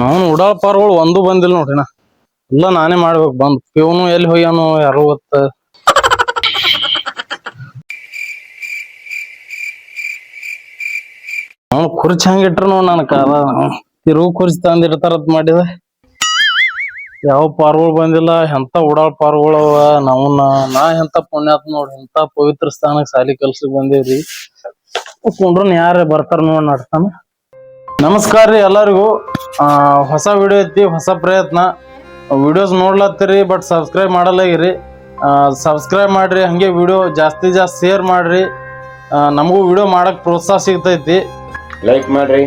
ನಾವು ಉಡಾಳ ಪಾರ್ಗಳು ಒಂದು ಬಂದಿಲ್ಲ ನೋಡ್ರಿ ನಾ. ಎಲ್ಲ ನಾನೇ ಮಾಡ್ಬೇಕು. ಬಂದ್ ಇವನು ಎಲ್ಲಿ ಹೋಗ್ಯಾನು ಯಾರು ಗೊತ್ತ ಅವ್ನು ಕುರ್ಚಿ ಹಂಗ ಇಟ್ರು ನೋಡ್ ನನ್ ಕಾಲ. ತಿರುವು ಕುರ್ಚಿ ತಂದಿರ್ತಾರತ್ ಮಾಡಿದ. ಯಾವ ಪಾರ್ಗಳು ಬಂದಿಲ್ಲ, ಎಂತ ಉಡಾಳ ಅವ. ನಾವುನ ನಾ ಎಂತ ಪುಣ್ಯಾತ್ ನೋಡ್. ಎಂತ ಪವಿತ್ರ ಸ್ಥಾನಕ್ ಸಾಲಿ ಕೆಲ್ಸಕ್ ಬಂದೇವ್ರಿ. ಕುಂಡ್ರನ್ ಯಾರ ಬರ್ತಾರ ನೋಡ್ ನಡ್ತಾನ ನಮಸ್ಕಾರ ರೀ ಎಲ್ಲರಿಗೂ. ಆ, ಹೊಸ ವಿಡಿಯೋ ಐತಿ ಹೊಸ ಪ್ರಯತ್ನ. ವಿಡಿಯೋಸ್ ನೋಡ್ಲತ್ತೀರಿ ಬಟ್ ಸಬ್ಸ್ಕ್ರೈಬ್ ಮಾಡಲಾಗಿರಿ ಸಬ್ಸ್ಕ್ರೈಬ್ ಮಾಡ್ರಿ ಹಾಗೆ ವಿಡಿಯೋ ಜಾಸ್ತಿ ಜಾಸ್ತಿ ಶೇರ್ ಮಾಡ್ರಿ. ಆ, ನಮಗೂ ವಿಡಿಯೋ ಮಾಡಕ್ ಪ್ರೋತ್ಸಾಹ ಸಿಗ್ತೈತಿ. ಲೈಕ್ ಮಾಡ್ರಿ.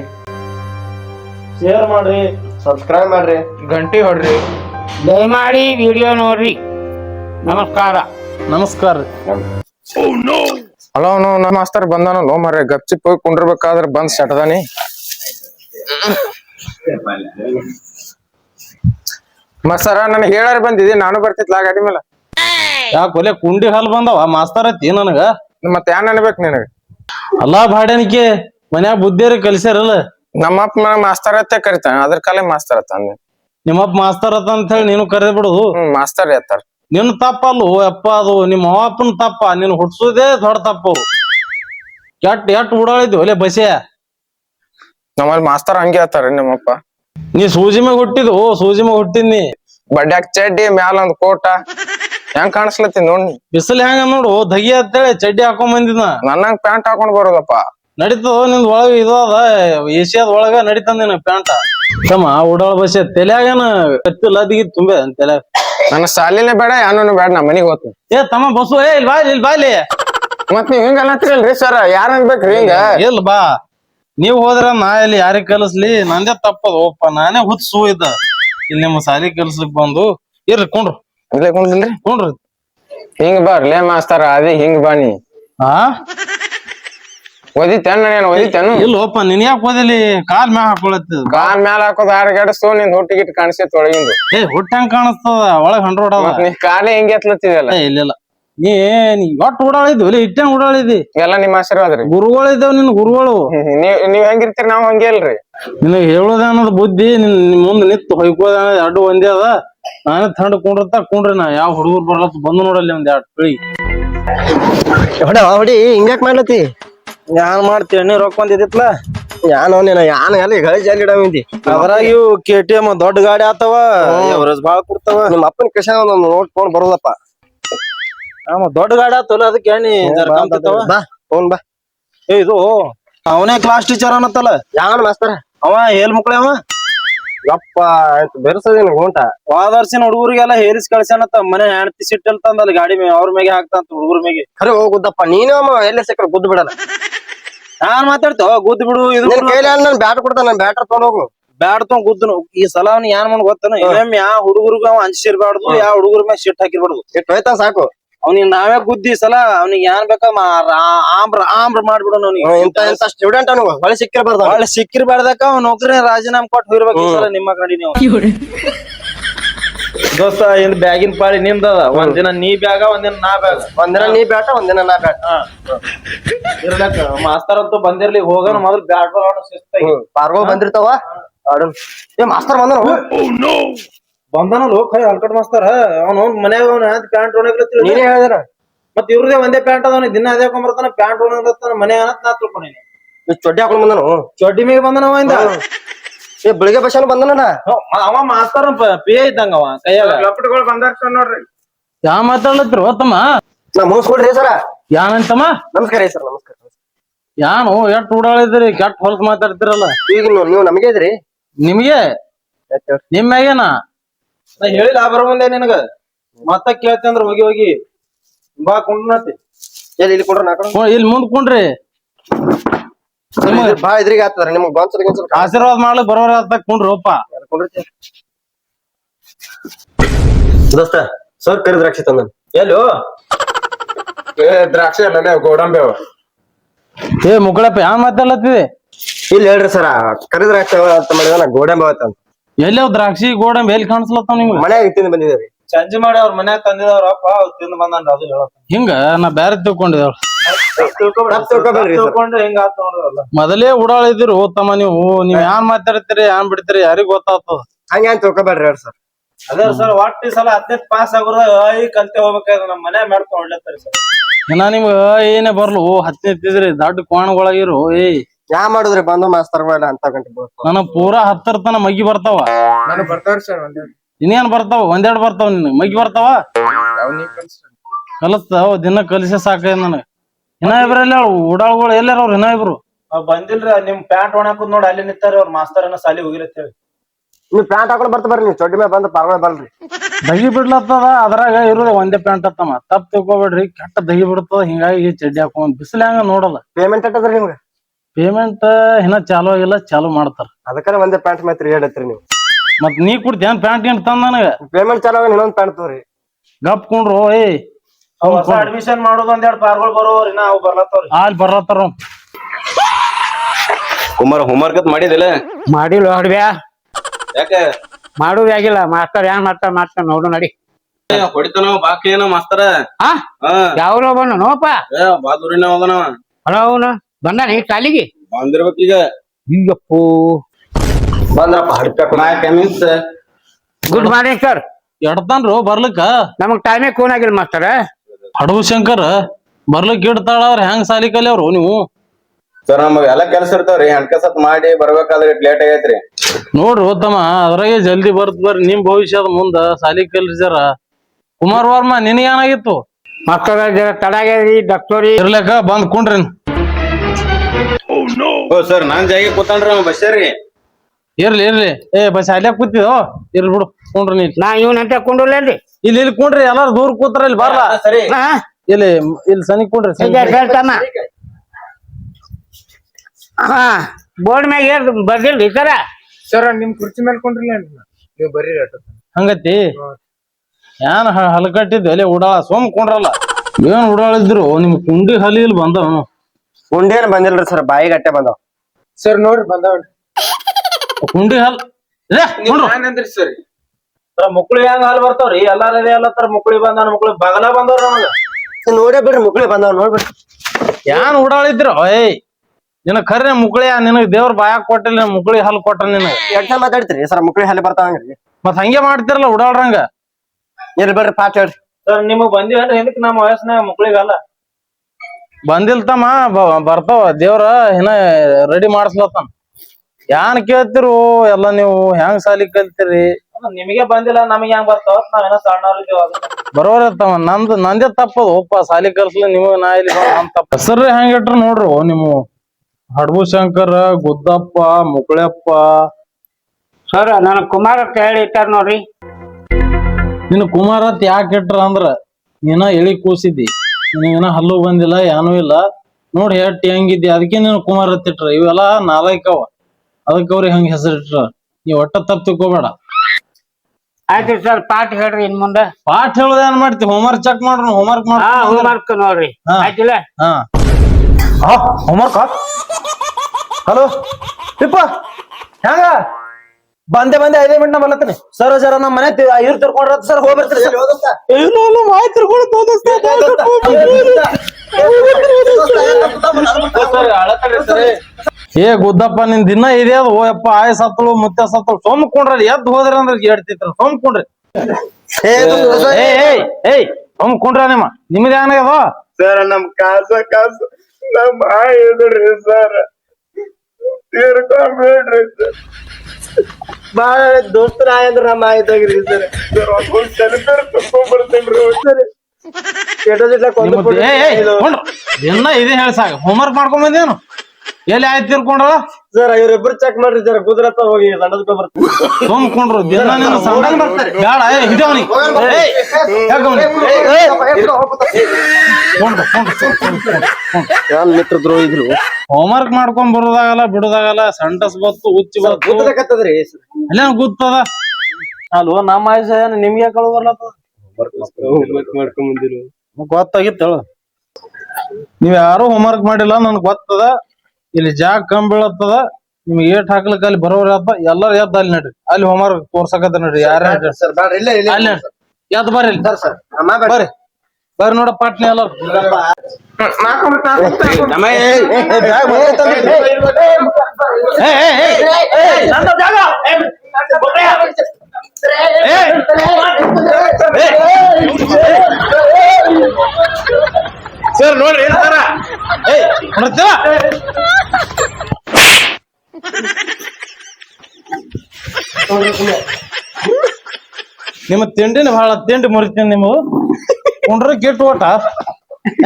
ಶೇರ್ ಮಾಡ್ರಿ. ಸಬ್ಸ್ಕ್ರೈಬ್ ಮಾಡ್ರಿ. ಗಂಟೆ ಹೊಡ್ರಿ. ದಯಮಾಡಿ ವಿಡಿಯೋ ನೋಡ್ರಿ. ನಮಸ್ಕಾರ. ನಮಸ್ಕಾರ ರೀ. ಹಲೋ ನೋ ನಮ್ಮ ಮಾಸ್ತರ್ ಬಂದಾನ ಲೋ ಮರ್ರೆ ಗಪ್ಚಿಪ್ ಹೋಗಿ ಕುಂಡಿರ್ಬೇಕಾದ್ರೆ ಬಂದ್ ಸೆಟದಾನಿ. ಮಸ್ತರ ನನಗೆ ಹೇಳಾರ ಬಂದಿದೆ ನಾನು ಬರ್ತಿತ್ತು ಆ ಗಾಡಿ ಮೇಲೆ. ಯಾ ಕೊಲೆ ಕುಂಡಿ ಹಾಲ್ ಬಂದವ? ಮಾಸ್ತಾರ ಐತಿ ನನಗ. ಮತ್ತೆ ಏನ್ ಅನ್ಬೇಕು ನಿನಗ? ಅಲ್ಲಾ ಬಾಡ್ಯಾನಿಕೆ ಮನ್ಯಾಗ ಬುದ್ಧಿಯರ್ ಕಲಿಸ್ಯಾರಲ್ಲ. ನಮ್ಮಪ್ಪ ಮಾಸ್ತರ್ ಅತ್ತೆ ಕರಿತಾನ ಅದ್ರ ಕಾಲೇ ಮಾಸ್ತರ್ ಅತ್ತ ಅಂದೆ ನಿಮ್ಮಪ್ಪ ಮಾಸ್ತರ್ ಅತ್ತ ಅಂತ ಹೇಳಿ ನೀನು ಕರೆದ್ ಬಿಡುದು? ಹ್ಮ್ ಮಾಸ್ತರ್ ಎತ್ತಾರ ನಿನ್ನ ತಪ್ಪಲ್ಲು ಅಪ್ಪ ಅದು ನಿಮ್ಮ ಅವ್ವಪ್ಪನ ತಪ್ಪ ನೀನು ಹುಟ್ಟಿಸೋದೇ ದೊಡ್ಡ ತಪ್ಪು. ಎಟ್ ಎಟ್ ಉಡಾಳಿದ್ವಿ ಒಲೆ ಬಸೆ ನಮ್ಮಲ್ಲಿ ಮಾಸ್ತರ್ ಹಂಗೆ ಹೇಳ್ತಾರ ನಿಮ್ಮಪ್ಪ. ನೀ ಸೂಜಿ ಮ್ಯಾಗ ಹುಟ್ಟಿದ್ ಓ ಸೂಜಿ ಮ್ಯಾಗ ಹುಟ್ಟಿದ್ನಿ. ಬಡ್ಯಾಕ್ ಚಡ್ಡಿ ಮ್ಯಾಲ ಒಂದ್ ಕೋಟ. ಹೆಂಗ್ ಕಾಣಿಸ್ಲತ್ತಿ ನೋಡಿ ಬಿಸಿಲು ಹೆಂಗ ನೋಡು ಧಗಿ ಅಂತೇಳಿ ಚಡ್ಡಿ ಹಾಕೊಂಡ್ ಬಂದಿದ್ನ. ನನ್ನಂಗ್ ಪ್ಯಾಂಟ್ ಹಾಕೊಂಡ್ ಬರೋದಪ್ಪ. ನಡೀತದ ನಿಂದ್ ಒಳಗ ಇದು ಅದ ಏಷ್ಯಾದ ಒಳಗ ನಡೀತಂದಿನ ಪ್ಯಾಂಟ. ತಮ್ಮ ಉಡಾಳ ಬಸೆ ತಲೆಯಾಗನ ಕತ್ತಿಲ್ಲ ದಿಗಿ ತುಂಬೆ ತಲ್ಯಾಗ. ನನ್ನ ಸಾಲಿನೇ ಬೇಡ ಯಾನೂ ಬೇಡ ನಾ ಮನಿಗ್ ಹೋಗ್ತೀನಿ. ಏ ತಮ್ಮ ಬಸ್ಸು ಏ ಇಲ್ಲಿ ಬಾ ಇಲ್ಲಿ. ಬಾಯ್ಲಿ ಮತ್ ನೀವ್ ಹಿಂಗ ಅನ್ನತ್ತೀರಲ್ರಿ ಸರ್ ಯಾರ ಬೇಕ್ರಿ ಹಿಂಗ? ಇಲ್ ಬಾ. ನೀವ್ ಹೋದ್ರ ನಾ ಇಲ್ಲಿ ಯಾರಿಗ್ ಕಲಿಸ್ಲಿ? ನಂದೇ ತಪ್ಪದ. ಓಪ್ಪ ನಾನೇ ಹುಚ್ಚು ಇದ್ದ. ಇಲ್ಲಿ ನಿಮ್ಮ ಸಾಲಿ ಕಲ್ಸಕ್ ಬಂದು ಇರ್ರಿ ಕುಂಡ್ರು. ಇಲ್ಲೇ ಕುಂದ್ರಿಲ್ರಿ ಕುಂಡ್ರಿ. ಹಿಂಗ್ ಬರ್ಲೇ ಮಾಸ್ತಾರ ಅದೇ ಹಿಂಗ್ ಬಾನಿ ಹಾ ಓದಿತೇನ್ ನಾನು ಓದಿತೇನು ಇಲ್ಲ ಓಪ್ಪ ನಿನ್ ಯಾಕೆ ಓದಿಲಿ? ಕಾಲ್ ಮ್ಯಾಗ ಹಾಕೊಳತ್ತ. ಕಾಲ್ ಮ್ಯಾಲ ಹಾಕೋದ್ ಆರ್ಗಡಿಸ್ತು ನಿನ್ ಹುಟ್ಟಿಗಿಟ್ ಕಾಣಿಸ್ತೈತಿ ಒಳಗಿಂದು. ಏ ಹುಟ್ಟಂಗ್ ಕಾಣಿಸ್ತದ ಒಳಗ್ ಹಂಡ್ರೋಡ್ ಅದ ನೀ ಕಾಲೇ ಹಿಂಗೆ ಎತ್ಲತ್ತಿದಲ್ಲ ಇಲ್ಲ ಇಲ್ಲ. ನೀ ನೀ ಒಟ್ಟು ಓಡಾಳಿದ್ವಿ ಇಲ್ಲಿ ಇಟ್ಟೆ ಓಡಾಳಿದಿ ಎಲ್ಲ ನಿಮ್ಮ ಆಶೀರ್ವಾದ ರೀ. ಗುರುಗಳಿದ್ದೇವ್ ನಿನ್ ಗುರುಗಳು. ನೀವ್ ನೀವ್ ಹೆಂಗಿರ್ತೀರಿ ನಾವ್ ಹಂಗೆ ಅಲ್ರಿ. ನಿನಗೆ ಹೇಳೋದ ಅನ್ನೋದು ಬುದ್ಧಿ ನಿನ್ ನಿನ್ ಮುಂದ್ ನಿಂತು ಹೊಯ್ಕೋದ ಅನ್ನೋದು ಎರಡು ಒಂದೇ ಅದ. ನಾನೇ ತಂಡ ಕುಂಡ್ರತ ಕುಂಡ್ರಿ ನಾ. ಯಾವ ಹುಡುಗರು ಬರ್ಲತ್ ಬಂದು ನೋಡಲ್ಲಿ ಒಂದ್ ಎರಡು ಪೀಳಿ ಹೊಡ ಹೊಡಿ ಹಿಂಗ್ಯಾಕ್ ಮಾಡ್ಲತ್ತಿ? ಯಾನ್ ಮಾಡ್ತಿ ಎಣ್ಣೆ ರೊಕ್ಕ ಬಂದಿದ್ದಿತ್ಲ? ಯಾನ ನೀನ ಯಾನ ಎಲ್ಲ ಗಳಿಸಿ ಜಲ್ಲಿ ಇಡಿ ಅದ್ರಾಗ ಇವು ಕೆ ಟಿ ಎಂ ದೊಡ್ಡ ಗಾಡಿ ಆತವ ಎವರೇಜ್ ಬಾಳ ಕೊಡ್ತಾವ. ನಿಮ್ಮ ಅಪ್ಪನ ಕೃಷಿ ಒಂದು ನೋಡ್ಕೊಂಡ್ ಬರೋದಪ್ಪ. ದೊಡ್ಡ ಗಾಡಿ ಆತಲ್ಲ ಅದಕ್ಕೆ ಎಣ್ಣೆ ಜರ ಕಮ್ಮಿ ತಿಂತಾವ. ಬಾ ಫೋನ್ ಬಾ. ಏ ಇದು ಅವನೇ ಕ್ಲಾಸ್ ಟೀಚರ್ ಅನ್ನತ್ತಲ್ಲ? ಯಾವ ಮಾಸ್ತರ ಅವ ಹೇಲ್ ಮಕ್ಳೆ ಅವ? ಯಪ್ಪ ಬೆರೆಸೋದೇನು ಗುಂಟ ವಾದರ್ಸಿನ ಹುಡುಗರಿಗೆಲ್ಲ ಹೇರಿಸ್ ಕಳ್ಸ್ಯಾನತ್ತ ಮನೆ ಹೆಣ್ತಿ ಸಿಟ್ಟಲ್ ಅಲ್ಲಿ ಗಾಡಿ ಮೇಲೆ ಅವ್ರ ಮೇಗೆ ಹಾಕ್ತಂತ ಹುಡುಗರ ಮೇಗೆ ಅರೆ ಹೋಗುದಪ್ಪ ನೀನು ಅಮ್ಮ ಎಲ್ಲ ಸಿಕ್ಕ ಗುದ್ದು ಬಿಡಲ್ಲ. ನಾನ್ ಮಾತಾಡ್ತೇವ ಗುದ್ದು ಬಿಡು ಇದು ನಿನ್ ಬಿಡು. ಕೈಲಿ ನಾನು ಬ್ಯಾಟ್ ಕೊಡ್ತಾನ ನಾನು ಬ್ಯಾಟ್ರ್ ತಗೊಂಡ್ ಹೋಗು. ಬ್ಯಾಡ್ ತಗೊಂಡ್ ಗುದ್ದನು. ಈ ಸಲ ಅವ್ನ ಏನ್ ಮಾಡ್ ಗೊತ್ತನ ಇನ್ನೊಮ್ಮೆ ಯಾವ ಹುಡುಗರಿಗೂ ಅವ ಹಂಚಿರ್ಬಾರ್ದು ಯಾವ ಹುಡುಗರ ಮೇಲೆ ಸಿಟ್ ಹಾಕಿರ್ಬಾರ್ದು. ಇಟ್ಟು ಹೋಯ್ತಾ ಸಾಕು. ಅವ್ನಿಗೆ ನಾವೇ ಗುದ್ದಿ ಸಲ ಅವ್ನಿಗೆ ಏನ್ ಬೇಕಾ ಆಮ್ರ ಆಮ್ರ ಮಾಡ್ಬಿಡೋಣ ಅವ್ನಿಗೆ. ಇಂತ ಇಂತ ಸ್ಟೂಡೆಂಟ್ ಅವನು ಹೊಳೆ ಸಿಕ್ಕೇ ಬರ್ದ ಒಳ್ಳೆ ಸಿಕ್ಕಿರ್ಬಾರ್ದಕ್ಕ ಅವ್ನ ನೌಕರಿ ರಾಜೀನಾಮೆ ಕೊಟ್ಟು ಹೋಗಿರ್ಬೇಕು ಸಲ ನಿಮ್ಮ ಕಡೆ ನೀವು. ದೋಸ್ತ ಇನ್ ಬ್ಯಾಗಿನ ಪಾಳಿ ನಿಂದದ ಒಂದಿನ ನೀ ಬ್ಯಾಗ ಒಂದಿನ ನಾ ಬ್ಯಾಗ. ಒಂದಿನ ನೀ ಬ್ಯಾಟ ಒಂದಿನ ನಾ ಬ್ಯಾಟ್. ಇರ್ಲಕ್ಕ ಮಾಸ್ತರ್ ಅಂತೂ ಬಂದಿರ್ಲಿ ಹೋಗೋಣ ಮೊದಲು ಬ್ಯಾಟ್ ಬಾಲ್ ಶಿಸ್ತಾಗಿ. ಪಾರ್ಗೋ ಬಂದಿರ್ತಾವ? ಆಡೋಣ ಏ ಮಾಸ್ತರ್ ಬಂದನು? ಬಂದನಲ್ಲ ಕೈ ಅಲ್ಕಟ್ ಮಾಸ್ತಾರ ಅವನು ಮನ್ಯಾಗ ಅವನ ಪ್ಯಾಂಟ್ ಒಣಗ್ಲತ್ತಿಲ್ಲ ನೀನೇ ಹೇಳಿದ್ರ ಮತ್ ಇವ್ರದೇ ಒಂದೇ ಪ್ಯಾಂಟ್ ಅದಾವ ದಿನ ಅದೇ ಕೊಂಬರ್ತಾನ ಪ್ಯಾಂಟ್ ಒಣಗ್ಲತ್ತಾನ ಮನೆ ಅನ್ನತ್ ನಾ ತಿಳ್ಕೊಂಡಿನಿ. ಚೊಡ್ಡಿ ಹಾಕೊಂಡ್ ಬಂದನು? ಚೊಡ್ಡಿ ಮೇಲೆ ಬಂದನ ಇಂದ? ಏ ಬೆಳಿಗ್ಗೆ ಬಸ್ ಬಂದನ ಅವ ಮಾಸ್ತಾರ ಪಿ ಇದ್ದಂಗ ಅವ ಕೈಯಾಗ. ಲಪಟ್ಗಳು ಬಂದಾರ ನೋಡ್ರಿ. ಯಾ ಮಾತಾಡ್ಲತ್ರಿ ಓತಮ್ಮ ನಾ ಮುಗಿಸ್ಕೊಡ್ರಿ ಸರ. ಯಾನಂತಮ್ಮ ನಮಸ್ಕಾರ ಸರ್ ನಮಸ್ಕಾರ ಯಾನು ಎಷ್ಟ್ ಓಡಾಳಿದ್ರಿ ಕೆಟ್ಟ ಹೊಲ್ಸ್ ಮಾತಾಡ್ತಿರಲ್ಲ? ಈಗ ನೀವು ನೀವು ನಮಗೆ ಇದ್ರಿ ನಿಮ್ಗೆ? ನಿಮ್ಮ್ಯಾಗೇನ ನಾ ಹೇಳಿಲ್ಲ ಬರ ಮುಂದೆ ನಿನಗ. ಮತ್ತ ಕೇಳ್ತಂದ್ರ ಹೋಗಿ ಹೋಗಿ. ಬಾ ಕುಂಡ್ನತಿ ಎಲ್ಲಿ ಇಲ್ಲಿ ಕೊಡ್ರಿ ನಾಲ್ಕು ಇಲ್ಲಿ ಮುಂದ್ ಕುಂಡ್ರಿ. ನಿಮಗ್ ಬಾ ಇದ್ರಿಗೆ ಆಗ್ತದ ನಿಮ್ಗೆ ಗೊಂಚಲ್ ಗಿಂಚಲ್ ಆಶೀರ್ವಾದ ಮಾಡ್ಲಿ ಬರೋರ ಅಂತ ಕುಂಡ್ರಿ ಒಪ್ಪ. ಕೊಡ್ರಿ ದೋಸ್ತ ಸರ್ ಕರಿ ದ್ರಾಕ್ಷಿ ತಂದ ಎಲ್ಲೋ? ಏ ದ್ರಾಕ್ಷಿ ಅಲ್ಲೇ ಗೋಡಂಬಿ ಅವ. ಏ ಮುಕ್ಕಳಪ್ಪ ಯಾವ ಮಾತಾಡ್ಲತ್ತಿದೆ? ಇಲ್ಲಿ ಹೇಳ್ರಿ ಸರ ಕರಿ ದ್ರಾಕ್ಷಿ ಅಂತ ಮಾಡಿದ ನಾ ಗೋಡಂಬಿ ಅವತ್ತ ಅಂತ ಎಲ್ಲಿ ಅವ್ ದ್ರಾಕ್ಷಿ ಗೋಡಂಬಿ ಎಲ್ಲಿ ಕಾಣಿಸ್ಲತ್ತಾವ ನಿಮ್ಗೆ? ಮಳೆ ತಿಂದು ಬಂದಿದ್ದೇವೆ ಸಂಜೆ ಮಾಡಿ ಅವ್ರ ಮನ್ಯಾಗ ತಂದಿದವ್ರಪ್ಪ ಅವ್ರು ತಿಂದು ಬಂದ ಅದು ಹೇಳ ಹಿಂಗ ನಾ ಬ್ಯಾರೆ ತಿಳ್ಕೊಂಡಿದ್ದೇವ್. ತಿಳ್ಕೊಂಡ್ರೆ ಹಿಂಗ ಆತ್ ನೋಡ್ರಲ್ಲ ಮೊದಲೇ ಉಡಾಳಿದಿರು ತಮ್ಮ ನೀವು. ನೀವ್ ಯಾನ್ ಮಾತಾಡ್ತೀರಿ ಯಾನ್ ಬಿಡ್ತೀರಿ ಯಾರಿಗ್ ಗೊತ್ತಾಗ್ತದ ಹಂಗ ಏನ್ ತಿಳ್ಕೊಬೇಡ್ರಿ ಹೇಳಿ ಸರ್. ಅದೇ ಸರ್ ಒಟ್ಟ ಈ ಸಲ ಹದಿನೈದು ಪಾಸ್ ಆಗುದ ಈ ಕಲ್ತೆ ಹೋಗ್ಬೇಕಾದ್ರೆ ನಮ್ಮ ಮನೆ ಮಾಡ್ಕೊಂಡ್ ಸರ್. ಇನ್ನ ನಿಮ್ಗ ಏನೇ ಬರ್ಲು ಹತ್ತನೇ ತಿದ್ರಿ ದೊಡ್ಡ ಕೋಣಗೊಳಗಿರು ಏಯ್. ಯಾ ಮಾಡುದ್ರಿ ಬಂದು ಮಾಸ್ತರ್ ಬೇಡ ಅಂತ ಗಂಟೆ ಬೀಳ್ತಾವ. ನನಗ್ ಪೂರಾ ಹತ್ತರ ತನ ಮಗ್ಗಿ ಬರ್ತಾವ. ನಾನು ಬರ್ತಾವ್ರಿ ಸರ್ ಒಂದೇ ಇನ್ನೇನ್ ಬರ್ತಾವ? ಒಂದೆರಡು ಬರ್ತಾವ ನಿನ್ ಮಗ್ಗಿ ಬರ್ತಾವ? ಯಾವ ನೀವ್ ಕಲ್ಸ್ರಿ ಕಲಸ್ತಾವ ದಿನ ಕಲಿಸ ಸಾಕ ನನಗ. ಇನ್ನ ಎಲ್ಲ ಓಡಾಳ್ಗಳು ಎಲ್ಲಾರ ಅವ್ರು ಇನ್ನ ಇಬ್ರು? ನಾವ್ ಬಂದಿಲ್ರಿ ನಿಮ್ ಪ್ಯಾಂಟ್ ಒಣಕುದ್ ನೋಡಿ ಅಲ್ಲಿ ನಿಂತಾರ ಅವ್ರ ಮಾಸ್ತರ್ ಏನೋ ಸಾಲಿ ಹೋಗಿರತ್ತೇವೆ ನೀವ್ ಪ್ಯಾಂಟ್ ಹಾಕೊಂಡ್ ಬರ್ತ ಬರ್ರಿ ನೀವು ಚೊಡ್ಡಿ ಮೇಲೆ ಬಂದು ಪರವಾಗಿ ಬಲ್ರಿ ದಗಿ ಬಿಡ್ಲತ್ತದ ಅದ್ರಾಗ ಇರೋದ ಒಂದೇ ಪ್ಯಾಂಟ್ ಅತ್ತಮ್ಮ ತಪ್ಪ ತಿಳ್ಕೊಬೇಡ್ರಿ ಕೆಟ್ಟ ದಗಿ ಬಿಡ್ತದ ಹಿಂಗಾಗಿ ಚಡ್ಡಿ ಹಾಕೊಂಡ್ ಬಿಸಿಲ ಹಂಗ ನೋಡಲ್ಲ. ಪೇಮೆಂಟ್ ಅಟ್ಟದ್ರಿ ನಿಮ್ಗೆ? ಪೇಮೆಂಟ್ ಇನ್ನ ಚಾಲು ಆಗಿಲ್ಲ ಚಾಲು ಮಾಡ್ತಾರ. ಅದಕ್ಕೆ ಒಂದೇ ಪ್ಯಾಂಟ್ ಮಾತ್ರ ಹೇಳತ್ರಿ ನೀವು. ಮತ್ ನೀ ಕೊಡ್ತೀಯ ಪ್ಯಾಂಟ್ ಏನ್ ತಂದ ನನಗ? ಪೇಮೆಂಟ್ ಚಾಲು ಆಗಿ ಇನ್ನೊಂದ್ ಪ್ಯಾಂಟ್ ತೋರಿ ಗಪ್ ಕುಂಡ್ರು ಏಯ್. ಅವ್ ಹೊಸ ಅಡ್ಮಿಷನ್ ಮಾಡೋದ್ ಒಂದೆರಡ್ ಪಾರ್ಗಳು ಬರೋರಿ ನಾವು ಬರ್ಲತ್ತವ್ರಿ. ಅಲ್ಲಿ ಬರ್ಲತ್ತಾರ ಕುಮಾರ್ ಹೋಮ್ವರ್ಕ್ ಮಾಡಿದಿಲ್ಲ ಮಾಡಿಲ್ಲ ಹೊಡ್ಬ್ಯಾ ಯಾಕೆ? ಮಾಡೋದ್ ಆಗಿಲ್ಲ ಮಾಸ್ತರ್ ಏನ್ ಮಾಡ್ತಾರ ಮಾಡ್ತಾರ ನೋಡು ನಡಿ. ಹೊಡಿತಾನ ಬಾಕಿ ಏನೋ ಮಾಸ್ತರ ಹಾ? ಹಾ. ಯಾವ್ರೋ ಬಂದ ನೋಪ? ಬಾದೂರಿನ ಹೋದನವ. ಅಲ್ಲ ಅವನು. ಬಂದಾನ ಈ ಕಾಲಿಗೆ? ಬಂದಿರ್ಬೇಕ್ ಈಗ. ಅಯ್ಯಪ್ಪೋ. ಬಂದ್ರಪ್ಪ ಹಡ್ಕ ಮೀನ್ಸ್ ಗುಡ್ ಮಾರ್ನಿಂಗ್ ಸರ್ ಎಡ್ತಾನ್ರು ಬರ್ಲಿಕ್ಕ? ನಮಗ್ ಟೈಮೇ ಕೋನ್ ಆಗಿಲ್ಲ ಮಾಸ್ತರ ಹಡವು ಶಂಕರ್ ಬರ್ಲಿಕ್ಕೆ ಇಡ್ತಾಳ ಅವ್ರ ಹೆಂಗ್ ಸಾಲಿ ಕಲಿಯವ್ರು ನೀವು? ಸರ್ ನಮಗ್ ಎಲ್ಲ ಕೆಲಸ ಇರ್ತಾವ್ರಿ ಹಣ್ಕಸತ್ ಮಾಡಿ ಬರ್ಬೇಕಾದ್ರೆ ಲೇಟ್ ಆಗೈತ್ರಿ. ನೋಡ್ರಿ ತಮ್ಮ ಅದ್ರಾಗೆ ಜಲ್ದಿ ಬರ್ತ್ ಬರ್ರಿ ನಿಮ್ ಭವಿಷ್ಯದ ಮುಂದ ಸಾಲಿ ಕಲ್ಸ್ಯಾರ ಕುಮಾರ್ ವರ್ಮ ನಿನಗೇನಾಗಿತ್ತು ಮಾಸ್ತರ ಜರ ತಡಾಗ್ಯಾರಿ ಡಾಕ್ಟರಿ ಇರ್ಲಕ್ಕ ಬಂದ್ ಕುಂಡ್ರಿ ಓ ಸರ್ ನಾನ್ ಜಾಗಿ ಕೂತಾನ್ರಿ ಅವ ಬಸ್ಸರಿ ಇರ್ಲಿ ಇರ್ಲಿ. ಏ ಬಸ್ ಅಲ್ಲೇ ಕೂತಿದೋ ಇರ್ಲಿ ಬಿಡು ಕುಂಡ್ರಿ ನೀ ನಾ ಇವನಂತ ಕುಂಡ್ರಲ್ಲೇನ್ರಿ ಇಲ್ಲಿ ಇಲ್ಲಿ ಕುಂಡ್ರಿ ಎಲ್ಲಾರು ದೂರ ಕೂತ್ರ ಇಲ್ಲಿ ಬರ್ಲ? ಸರಿ. ಇಲ್ಲಿ ಇಲ್ಲಿ ಸನಿ ಕುಂಡ್ರಿ ಹೇಳ್ತಾನ. ಹಾ. ಬೋರ್ಡ್ ಮ್ಯಾಗ ಏನ್ ಬರ್ದಿಲ್ರಿ ಸರ? ಸರ್ ನಿಮ್ ಕುರ್ಚಿ ಮೇಲೆ ಕೊಂಡ್ರಿಲ್ಲ ನೀವು? ಬರ್ರಿ ಹಂಗತಿ? ಏನ್ ಹ- ಹಲಕಟ್ಟಿದ್ದು ಎಲೆ ಉಡಾಳ ಸೋಮ್ ಕುಂಡ್ರಲ್ಲ. ಏನ್ ಉಡಾಳಿದ್ರು? ನಿಮ್ ಕುಂಡಿ ಹಲಿ ಇಲ್ಲಿ ಬಂದವ ಉಂಡೇನ್ ಬಂದಿಲ್ರಿ ಸರ್ ಬಾಯಿ ಅಟ್ಟೆ ಬಂದಾವ. ಸರ್ ನೋಡ್ರಿ ಬಂದಾವ್ರಿ ಉಂಡಿ ಹಲ್? ಏ, ಕುಂಡ್ರು. ನಾನಂದ್ರಿ ಸರ್ ಸರ್ ಮುಕ್ಳಿ ಹೆಂಗ್ ಹಾಲ್ ಬರ್ತಾವ್ರಿ? ಎಲ್ಲಾರ ಇದೆ ಎಲ್ಲತ್ತಾರ ಮುಕ್ಳಿ ಬಂದಾನ ಮುಕ್ಳಿ ಬಗಲ ಬಂದವ್ರ ನಮಗ. ನೋಡೇ ಬಿಡ್ರಿ ಮುಕ್ಳಿ ಬಂದಾವ ನೋಡ್ಬಿಡ್ರಿ. ಯಾನ್ ಉಡಾಳಿದ್ರು ಏಯ್ ನಿನಗ್ ಖರೆ ಮುಕ್ಳಿ ನಿನಗ್ ದೇವ್ರ ಬಾಯಾಗ ಕೊಟ್ಟಿಲ್ಲ ಮುಕ್ಳಿ ಹಲ್ ಕೊಟ್ಟ ನಿನಗ. ಎಟ್ಟ ಮಾತಾಡ್ತೀರಿ ಸರ್ ಮುಕ್ಳಿ ಹಲ್ಲಿ ಬರ್ತಾವಂಗ್ರಿ. ಮತ್ ಹಂಗೆ ಮಾಡ್ತಿರಲ್ಲ ಉಡಾಳ್ರಂಗ ಇರ್ಲಿ ಬಿಡ್ರಿ ಪಾಠ ಹೇಳ್ರಿ. ಸರ್ ನಿಮಗ್ ಬಂದಿವೇನ್ರಿ ಹಿಂದಕ್ ನಮ್ಮ ವಯಸ್ಸಿನಾಗ ಮುಕ್ಳಿಗಲ್ಲ ಬಂದಿಲ್ ತಮ್ಮ ಬ- ಬರ್ತಾವ ದೇವ್ರ ಇನ್ನ ರೆಡಿ ಮಾಡಿಸ್ಲತ್ತಾನ. ಯಾನ್ ಕೇಳ್ತಿರು ಎಲ್ಲ ನೀವು ಹೆಂಗ್ ಸಾಲಿ ಕಲ್ತಿರಿ? ನಿಮಗೆ ಬಂದಿಲ್ಲ ನಮಗೆ ಹೆಂಗ್ ಬರ್ತಾವ? ನಾವೇನ ಸಣ್ಣ ಬರೋರ್ ಇರ್ತಾವ ನಂದ್ ನಂದು ತಪ್ಪದು. ಒಪ್ಪ ಸಾಲಿ ಕಲ್ಸ್ಲಿ ನಿಮಗ್ ನಾ ಇಲ್ಲಿ ಹೆಸರ್ ನನ್ ತಪ್ಪ. ಹೆಸರು ಹೆಂಗ್ ಇಟ್ರು ನೋಡ್ರಿ ನಿಮ್ಮ ನೀವು ಹಡ್ಬು ಶಂಕರ ಗುದ್ದಪ್ಪ ಮುಕುಳಪ್ಪ. ಸರ್ ನನ್ ಕುಮಾರ್ ಅಂತ ಹೇಳಿ ಇಟ್ಟಾರ ನೋಡ್ರಿ. ನಿನ್ ಕುಮಾರ ಅಂತ ಯಾಕೆ ಇಟ್ರ ಅಂದ್ರ ನೀನ ಎಳಿ ಕೂಸಿದ್ದಿ. ನಿನಗೇನ ಹಲ್ಲು ಬಂದಿಲ್ಲ ಏನೂ ಇಲ್ಲ. ನೋಡಿ ಹೆಟ್ ಹೆಂಗಿದ್ದಿ ಅದಕ್ಕೆ ನೀನು ಕುಮಾರ್ ಅಂತ ಇಟ್ರ. ಇವೆಲ್ಲ ನಾಲ್ಕವ. ಅದಕ್ಕೆ ಅವ್ರಿಗೆ ಹಂಗ ಹೆಸರು ಇಟ್ರ. ನೀ ಒಟ್ಟ ತಪ್ಪ ತಿಳ್ಕೊಬೇಡ. ಆಯ್ತು ಸರ್ ಪಾಠ ಹೇಳ್ರಿ ಇನ್ ಮುಂದೆ. ಪಾಠ ಹೇಳುದ ಏನ್ ಮಾಡ್ತಿ? ಹೋಮ್ವರ್ಕ್ ಚೆಕ್ ಮಾಡ್ರಿ ಹೋಮ್ವರ್ಕ್ ಹಾ ಮಾಡ ಹೋಮ್ವರ್ಕ್ ನೋಡ್ರಿ. ಹಾ. ಆಯ್ತಿಲ್ಲ ಹಾ. ಹೋಮ್ವರ್ಕ್ ಹಲೋ ಟಿಪ್ಪ ಹೆಂಗ ಬಂದೆ ಬಂದೆ ಐದೇ ಮಿನಿಟ್ ನಾ ಬರ್ಲತ್ತೀನಿ ಸರ್ ಸರ್ ನಮ್ಮ ಮನೆ ಇವ್ರು ತಿರ್ಕೊಂಡ್ರ ಸರ್ ಹೋಗ್ಬರ್ತೀರಿ ಏ ಗುದ್ದಪ್ಪ ನಿನ್ ದಿನ ಇದೆ ಅದು ಓಯಪ್ಪ ಆಯ ಸತ್ತಳು ಮುತ್ತೆ ಸತ್ತಳು ಸೋಮ್ ಕೊಂಡ್ರಿ ಎದ್ ಹೋದ್ರ ಅಂದ್ರೆ ಹೇಳ್ತಿತ್ರ ಸೋಮ್ ಕೊಂಡ್ರಿ ಏ ಏಯ್ ಸೋಮ್ಕೊಂಡ್ರ ಸೋಮ್ ಕೊಂಡ್ರ ನಿಮ್ಮ ನಿಮ್ದು ಏನಾಗ್ಯದ ಸರ್ ನಮ್ ಕಾಸ ಕಾಸ ನಮ್ ಆಯ್ರಿ ಸರ್ ತೀರ್ಕೊಂಡ್ಬಿಡ್ರಿ ಸರ್ ಬಾಳ ದೋಸ್ತರ ಆಯಂದ್ರ ನಮ್ಮ ಆಯ್ತಾಗ್ರಿ ಸರ್. ದಿನ ಇದೆ ಹೇಳಿ ಸಾಕ. ಹೋಮ್ವರ್ಕ್ ಮಾಡ್ಕೊಂಡ್ ಬಂದೇನು? ಎಲ್ಲಿ ಆಯ್ತು ತಿರ್ಕೊಂಡ್ರ ಸರ್ ಇವ್ರಿಬ್ರು ಚೆಕ್ ಮಾಡ್ರಿ ಸರ್ ಗುಜರಾತ್ ಹೋಗಿ ಸಣ್ಣದಕ್ಕೆ ಬರ್ತೀವಿ ವರ್ಕ್ ಕೊಂಡ್ರು ದಿನ ನಿನ್ನ ಸಣ್ಣ ಬೇಡ ಏ ಕೊಂಡ್ರು ಕೊಂಡ್ರು ಮಿತ್ರ ದ್ರೋಹಿದ್ರು? ಹೋಮ್ವರ್ಕ್ ಮಾಡ್ಕೊಂಡ್ ಬರೋದಾಗಲ್ಲ ಬಿಡೋದಾಗಲ್ಲ ಸಂಟಸ್ ಬತ್ತು ಹುಚ್ಚಿ ಬತ್ತು. ಗುದ್ದಕತ್ತದ್ರಿ ಅಲ್ವಾ ಗೊತ್ತದ ಅಲ್ವ ನಮ್ಮ ಆಯ್ಸ ನಿಮ್ಗೆ ಕಳು ಬರ್ಲತ್ತದ ಮಾಡ್ಕೊಂಡ್ ಬಂದಿರು. ಗೊತ್ತಾಗಿತ್ತು ಹೇಳು ನೀವ್ ಯಾರು ಹೋಮ್ವರ್ಕ್ ಮಾಡಿಲ್ಲ ನನ್ಗೆ ಗೊತ್ತದ. ಇಲ್ಲಿ ಜಾಗ ಕಮ್ ಬೀಳತ್ತದ ನಿಮ್ಗೆ ಏಟ್ ಹಾಕ್ಲಿಕ್ಕೆ ಅಲ್ಲಿ ಬರೋರ್ ಆತ ಎಲ್ಲಾರು ಎದ್ದ ಅಲ್ಲಿ ನಡ್ರಿ ಅಲ್ಲಿ ಹೋಮಾರ್ ತೋರ್ಸಕತ್ತ ನಡ್ರಿ ಯಾರ ಸರ್ ಬ್ಯಾಡ್ರಿ ಇಲ್ಲ ಇಲ್ಲ ಅಲ್ಲಿ ನಡ್ರಿ ಎದ್ ಬರ್ರಿ ಇಲ್ಲಿ. ಸರ್ ಸರ್ ಅಮ್ಮ ಬರ್ರಿ ಬರ್ರಿ ನೋಡ ಪಾಟ್ನೆ ಎಲ್ಲ ಸರ್ ನೋಡ್ರಿ ಸರ ನೋಡ್ತೀವ ನಿಮ್ಮ ತಿಂಡಿನ ಬಹಳ ತಿಂಡಿ ಮುರಿತೀನಿ ನೀವು ಕುಂಡ್ರ ಗಿಟ್ಟು ಓಟ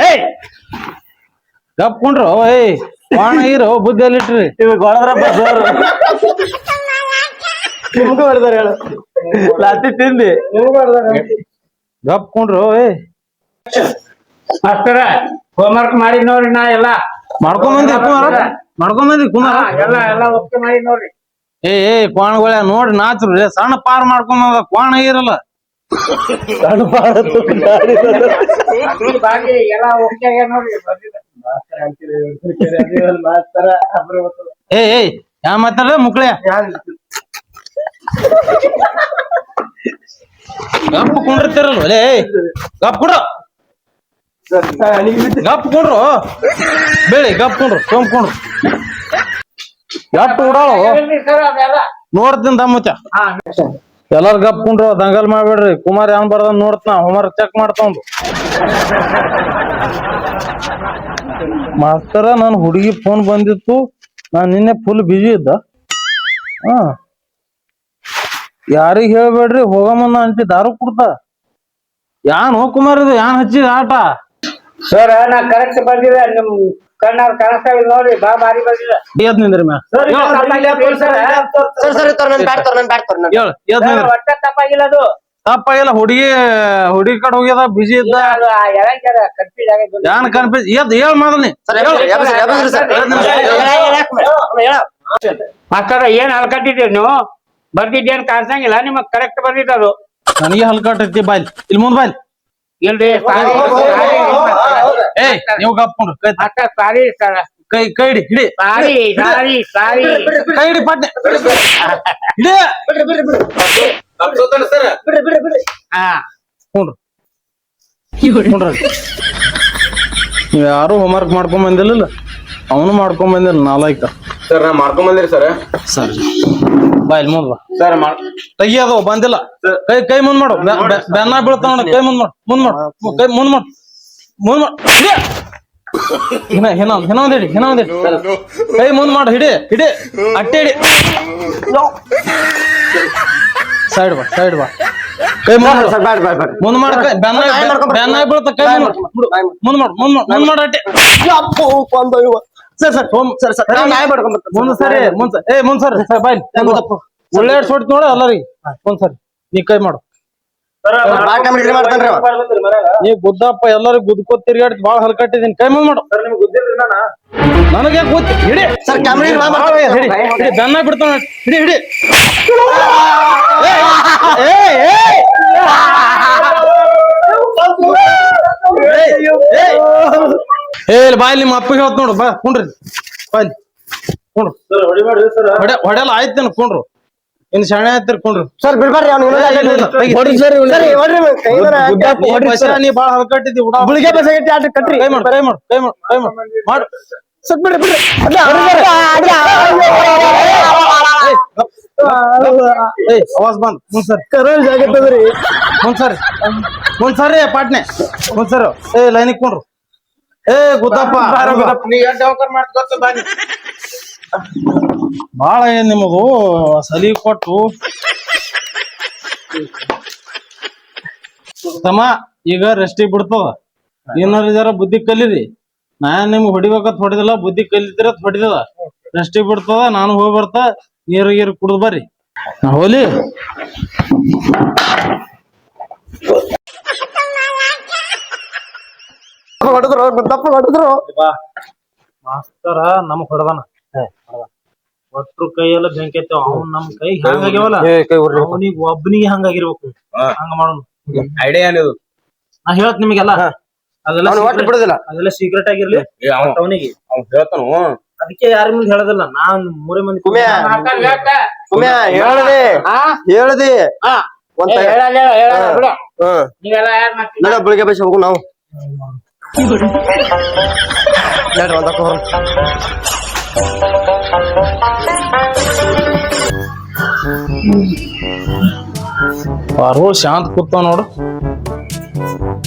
ಏಯ್ ಗಪ್ ಕುಂಡ್ರು ಏಯ್ ವಾಣ ಇರೋ ಬುದ್ಧಿ ಇಟ್ರಿ ಇವಾಗ ಹೊಡೆದ್ರಪ್ಪ ಸರ್ ನಿಮ್ಗೂ ಹೊಡೆದಾರ ಹೇಳು ಲಾತಿ ತಿಂದಿ ಗಪ್ ಕುಂಡ್ರು ಏಯ್ ಮಾಸ್ತರ ಹೋಮ್ವರ್ಕ್ ಮಾಡಿ ನೋಡ್ರಿ ನಾ ಎಲ್ಲ. ಮಾಡ್ಕೊಂಡ್ ಬಂದಿ ಕುಮಾರ? ಮಾಡ್ಕೊಂಡ್ ಬಂದಿ. ಕುಮಾರ? ಎಲ್ಲ ಎಲ್ಲ ಓಕೆ ಮಾಡಿ ನೋಡ್ರಿ. ಏ ಏ ಕ್ವಾಣಗಳ ನೋಡ್ರಿ ನಾಚ್ರು ಸಣ್ಣ ಪಾರ್ ಮಾಡ್ಕೊಂಡ್ ಕೋಣ ಕ್ವಾಣ ಇರಲ್ಲ. ಈ ಬಾಗಿ ಎಲ್ಲ ನೋಡ್ರಿ. ಏ ಏ ಏಯ್ ಯಾ ಮಾತಾಡ ಮುಕ್ಳೆ? ಗಪ್ಪು ಕುಂಡಿರ್ತಿರಲ್ವ? ಲೇ ಗಪ್ ಕುಡ್ರು. ಗಪ್ ಬೇಳಿ ಗಪ್ ಕುಂಡ್ರು ಸೋಮ್ಕೊಂಡ್ರು ಉಡಾಳು? ನೋಡ್ತೀನಿ ದಮ್ಮಚ ಎಲ್ಲಾರು ಗಪ್ ಕುಂಡ್ರು, ದಂಗಲ್ ಮಾಡ್ಬೇಡ್ರಿ. ಕುಮಾರ್ ಯಾನ್ ಬರ್ದ ನೋಡ್ತಾನ ಹೋಮರ್ ಚೆಕ್ ಮಾಡ್ತಾವ್ ಮಾಸ್ತರ, ನನ್ ಹುಡುಗಿ ಫೋನ್ ಬಂದಿತ್ತು. ನಾನ್ ನಿನ್ನೆ ಫುಲ್ ಬಿಜಿ ಇದ್ದ. ಹಾ. ಯಾರಿಗ್ ಹೇಳ್ಬೇಡ್ರಿ ಹೋಗಮ್ಮನ್ನ ಅಂಟಿ ದಾರು ಕುಡ್ತ ಯಾನ್ ಹೋ ಕುಮಾರ್ ಇದು, ಯಾನ್ ಹಚ್ಚಿದ ಆಟ? ಸರ್ ನಾ ಕರೆಕ್ಟ್ ಬಂದಿದೆ. ನಿಮ್ ಕಣ್ಣಾರ ಕನಸ್ತಾ ಇಲ್ಲ ನೋಡಿ ಬಾ ಬಾರಿ ಬಂದಿದೆ. ಎದ್ ನಿಂದ್ರಿ ಸರ್ ಸರ್ ಇತ್ತಾರ ನನ್ ಬ್ಯಾಟ್ ತೋರ್ ನನ್ ಬ್ಯಾಟ್ ತೋರ್ ಹೇಳ ಎದ್ ನಿಂದ್ರಿ. ಒಟ್ಟ ತಪ್ಪಾಗಿಲ್ಲ ಅದು. ತಪ್ಪಾಗಿಲ್ಲ ಹುಡುಗಿ ಹುಡುಗಿ ಕಡೆ ಹೋಗ್ಯದ ಬಿಜಿ ಇದ್ದ. ಕನ್ಫ್ಯೂಸ್ ಆಗೈತೆ ಯಾನ್ ಕನ್ಫ್ಯೂಸ್ ಎದ್ ಹೇಳ್ ಮೊದಲ್ನಿ. ಮಾಸ್ತರ ಏನ್ ಹಲ್ಕಟ್ಟಿದ್ದೀರಿ ನೀವು? ಬರ್ದಿದ್ದೇನ್ ಕಾಣಿಸಂಗಿಲ್ಲ ನಿಮಗ್ ಕರೆಕ್ಟ್ ಬಂದಿದ್ದು ನನಗೆ ಹಲ್ಕಟ್ಟಿ ಬಾಯ್ ಇಲ್ಲಿ ಮುಂದ್ ಬಾಯ್ ಇಲ್ರಿ ಏಯ್ ನೀವು ಗಪ್ಕೊಂಡ್ರು ಕೈ ಮಾಸ್ತರ ಸಾರಿ ಸರ್. ಕೈ ಕೈ ಹಿಡಿ ಹಿಡಿ. ಸಾರಿ ಸಾರಿ ಸಾರಿ. ಕೈ ಹಿಡಿ ಪಟ್ನೆ. ಹಿಡಿ. ಸರ್. ಹಾ. ಕುಂಡ್ರು. ಕುಂಡ್ರಿ ನೀವ್ ಯಾರು ಹೋಮ್ವರ್ಕ್ ಮಾಡ್ಕೊಂಡ್ ಬಂದಿಲ್ಲ ಅವನು ಮಾಡ್ಕೊಂಡ್ ಬಂದಿಲ್ಲ ನಾಲ್ಕ. ಸರ್ ನಾ ಮಾಡ್ಕೊಂಡ್ ಬಂದಿರಿ ಸರ್. ಸರ್ ಬಾಯ್ ಮುಂದ್ ಬಾ. ಸರ್ ತೆಗಿಯೋದು ಬಂದಿಲ್ಲ. ಕೈ ಕೈ ಮುಂದ್ ಮಾಡು. ಬೆನ್ನ ಬೀಳ್ತಾವ ಕೈ ಮುಂದ್ ಮಾಡು ಮುಂದ್ ಮಾಡು. ಕೈ ಮುಂದ್ ಮಾಡು. ಮುಂದ್ ಮಾಡಿ ಹಿಡಿ! ಹಿನ ಹಿನ ಹಿನ ಒಂದ್ ಹಿಡಿ ಹಿನ ಒಂದ್ ಹಿಡಿ. ಕೈ ಮುಂದ್ ಮಾಡು ಹಿಡಿ ಹಿಡಿ. ಅಟ್ಟೆ ಹಿಡಿ. ಸೈಡ್ ಬಾ ಸೈಡ್ ಬಾ. ಕೈ ಮುಂದ್ ಮಾಡು. ಮುಂದ್ ಮಾಡು ಕೈ ಬೆನ್ನ ಬೆನ್ನ ಬೀಳ್ತ ಕೈ ಮುಂದ್. ಮುಂದ್ ಮಾಡು ಮುಂದ್ ಮಾಡು ಮುಂದ್ ಮಾಡು ಅಟ್ಟೆ. ಸರ್ ಸರ್ ಸೋಮ್ ಸರ್ ಸರ್ ನಾಯಿ ಮಾಡ್ಕೊಂಡ್ ಮುಂದ್ ಸರಿ ಮುಂದ್ ಏ ಮುಂದ್ ಸರಿ. Sir bye. ಒಳ್ಳೆ ಸೊಟ್ ನೋಡ ಎಲ್ಲರಿಗೆ. ರೀ ಸರಿ. ನೀ ಕೈ ಮಾಡು. ನೀ ಗುದ್ದಪ್ಪ ಎಲ್ಲರಿಗೂ ಗುದ್ಕೋ ತಿರ್ಗಾಡಿ ಬಾಳ ಹಲ್ಕಟ್ಟಿದೀನಿ ಕೈ ಮುಂದ್ ಮಾಡು ನನಗೆ ಗೊತ್ತು? ಹಿಡಿ. ಸರ್, ಹಿಡಿ, ಬೆನ್ನ ಬಿಡ್ತಾನ ಹಿಡಿ ಹಿಡಿ. ಏ ಇಲ್ಲಿ ಬಾಯ್ ನಿಮ್ಮ ಅಪ್ಪ ಹೇಳ್ತ ನೋಡು ಬಾ ಕುಂಡ್ರಿ. ಬಾಯ್ ಕುಂಡ್ರು. ಹೊಡೆ ಹೊಡೆಲ್ಲ ಆಯ್ತೇನು ಕುಂಡ್ರು. ಇನ್ ಶಾಣೆ ತಿರ್ಕೊಂಡ್ರು ಕುಂಡ್ರು ಸರ್ ಬಿಡ್ಬಾರ್ರಿ ಅವ್ನು. ಹೊಡ್ರಿ ಸರ್ ಸರ್ ಹೊಡ್ರಿ ನೀ ಬಸ್ಸ ನೀ ಬಾಳ ಹಲ್ಕಟ್ಟಿದ್ದಿ ಉಡಾ ಗುಳಿಗೆ ಬಸ್ ಆಗೈತಿ ಆಟ ಕಟ್ರಿ ಕೈ ಮಾಡು ಕೈ ಮಾಡು ಕೈ ಮಾಡು ಕೈ ಮಾಡು ಮಾಡು ಸರ್ ಬಿಡ್ರಿ ಬಿಡ್ರಿ ಅವಾಜ್ ಬಂದ್ ಮುಂದ್ ಸರಿ ಕರೋಜ್ ಆಗತ್ತದ್ರಿ ಮುಂದ್ ಸರ್ ಮುಂದ್ ಸರ್ ಪಾಟ್ನೆ ಮುಂದ್ ಸರ್ ಏ ಲೈನಿಗೆ ಕುಂಡ್ರು ಏ ಗುದ್ದಪ್ಪ ನೀ ಮಾಡ್ಕೊತ ಬನ್ನಿ ಬಾಳ ಏನ್ ನಿಮಗೂ ಸಲಿ ಕೊಟ್ಟು. ತಮ್ಮ ಈಗ ರೆಸ್ಟಿಗೆ ಬಿಡ್ತದ. ಏನಾರ ಜರ ಬುದ್ಧಿ ಕಲೀರಿ. ನಾ ನಿಮ್ಗೆ ಹೊಡಿಬೇಕಂತ ಹೊಡೆದಿಲ್ಲ ಬುದ್ಧಿ ಕಲಿತಿರ ಹೊಡಿದಿಲ್ಲ. ರೆಸ್ಟಿಗೆ ಬಿಡ್ತದ ನಾನು ಹೋಗಿ ಬರ್ತಾ ನೀರು ಗೀರು ಕುಡ್ದು ಬರ್ರಿ. ಹೋಲಿ. ಹೊಡೆದ್ರು ಹೊಡೆದ್ರು. ಮಾಸ್ತರ ನಮಗ್ ಹೊಡೆದಾನ. ಒಟ್ರು ಕೈಯೆಲ್ಲ ಬೆಂಕಿ ಐತಿ ಅವ್ನ್ ನಮ್ ಕೈ ಹಂಗಾಗ್ಯಾವಲ್ಲ ಅವನಿಗೆ ಒಬ್ಬನಿಗೆ ಹಂಗಾಗಿರ್ಬೇಕು ಹಂಗ ಮಾಡೋಣ ಐಡಿಯಾ ಏನಿದು? ನಾ ಹೇಳತ್ ನಿಮಗೆಲ್ಲ. ಅದೆಲ್ಲ ಅವ್ನು ಒಟ್ಟು secret- ಬಿಡುದಿಲ್ಲ. ಅದೆಲ್ಲ ಸೀಕ್ರೆಟ್ ಆಗಿರ್ಲಿ. ಏ, ಅವ- ಅವನಿಗೆ. ಅವ್ನ್ ಹೇಳ್ತಾನು. ಅದಕ್ಕೆ ಯಾರ ಮುಂದೆ ಹೇಳೋದಿಲ್ಲ. ನಾನ್ ಮೂರೇ ಮಂದಿ ಹೇಳದೆ ಹೇಳದೆ ಕುಮ್ಯ ಹಾ. ಹೇಳ್ದೆ. ಹಾ. ಒಂದ್ ಏ, ಹೇಳ ಬಿಡು. ಹ್ಮ್ ನೀವೆಲ್ಲ ಯಾರ್ ನಡ ಬೆಳಿಗ್ಗೆ ಬಸ್ ಹೋಗು ನಾವು. ನಡ್ರಿ ಒಂದಕ್ಕೆ ಹೊರ ಪಾರ್ಗೋಳ್ ಶಾಂತ ಕೂತ ನೋಡು.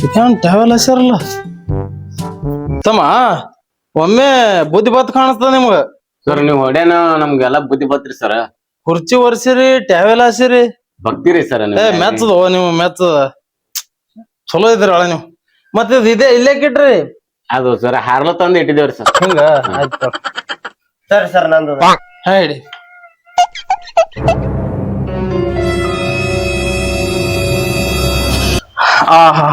ಇದೇನ್ ಟ್ಯಾವೆಲ್ ಹಸ್ಯಾರಲ್ಲ ತಮ್ಮ ಒಮ್ಮೆ ಬುದ್ಧಿ ಬತ್ ಕಾಣಿಸ್ತದ ನಿಮ್ಗ? ಸರ್ ನೀವು ಹೊಡ್ಯಾನ ನಮ್ಗೆಲ್ಲ ಬುದ್ಧಿ ಬತ್ರಿ ಸರ್. ಕುರ್ಚಿ ಒರ್ಸಿರಿ ಟ್ಯಾವೆಲ್ ಹಾಸಿರಿ. ಭಕ್ತಿರಿ ಸರ್ ಏ ಮೆಚ್ಚದ ನೀವು ಮೆಚ್ಚದ ಚಲೋ ಇದ್ರಿ ಅಳ ನೀವು. ಮತ್ತೆ ಇದೆ ಇದೇ ಇಲ್ಲೇ ಕಿಟ್ರಿ ಅದು ಸರ್ ಹಾರ್ಲ ತಂದು ಇಟ್ಟಿದೇವ್ರಿ ಸರ್. ಹಿಂಗ? ಆಯ್ತು ಸರಿ ಸರ್ ನಂದು ಹಾ ಹೇಳಿ ಆಹಾ